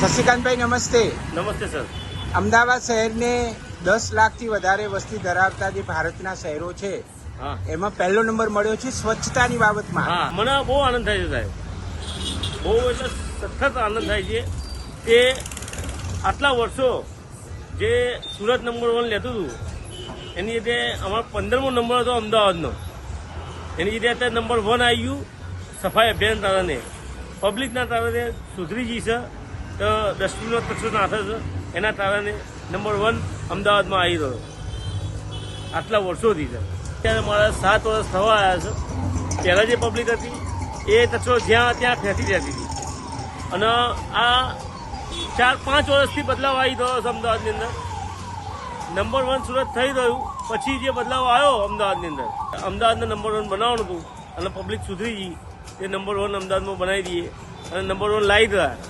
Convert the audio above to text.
શશિકાંતભાઈ નમસ્તે. નમસ્તે સર. અમદાવાદ શહેરને દસ લાખથી વધારે વસ્તી ધરાવતા જે ભારતના શહેરો છે હા. એમાં પહેલો નંબર મળ્યો છે સ્વચ્છતાની બાબતમાં. હા મને બહુ આનંદ થાય છે સાહેબ. બહુ એટલે સખત આનંદ થાય છે કે આટલા વર્ષો જે સુરત નંબર વન લેતું હતું એની રીતે અમારો પંદરમો નંબર હતો અમદાવાદનો. એની રીતે અત્યારે નંબર વન આવી ગયું સફાઈ અભિયાન તારાને. પબ્લિકના તારાને સુધરી ગઈ છે તો ડસ્ટબિનનો કચરો નાખે છે? એના કારણે નંબર વન અમદાવાદમાં આવી રહ્યો આટલા વર્ષોથી છે. ત્યારે મારા સાત વર્ષ થવા આવ્યા છે. પહેલાં જે પબ્લિક હતી, એ કચરો જ્યાં ત્યાં ફેંકી જતી હતી. અને આ ચાર પાંચ વર્ષથી બદલાવ આવી રહ્યો છે અમદાવાદની અંદર. નંબર વન સુરત થઈ રહ્યું પછી જે બદલાવ આવ્યો અમદાવાદની અંદર. અમદાવાદને નંબર વન બનાવવાનું હતું અને પબ્લિક સુધરી ગઈ. તે નંબર વન અમદાવાદમાં બનાવી દઈએ અને નંબર વન લાવી રહ્યા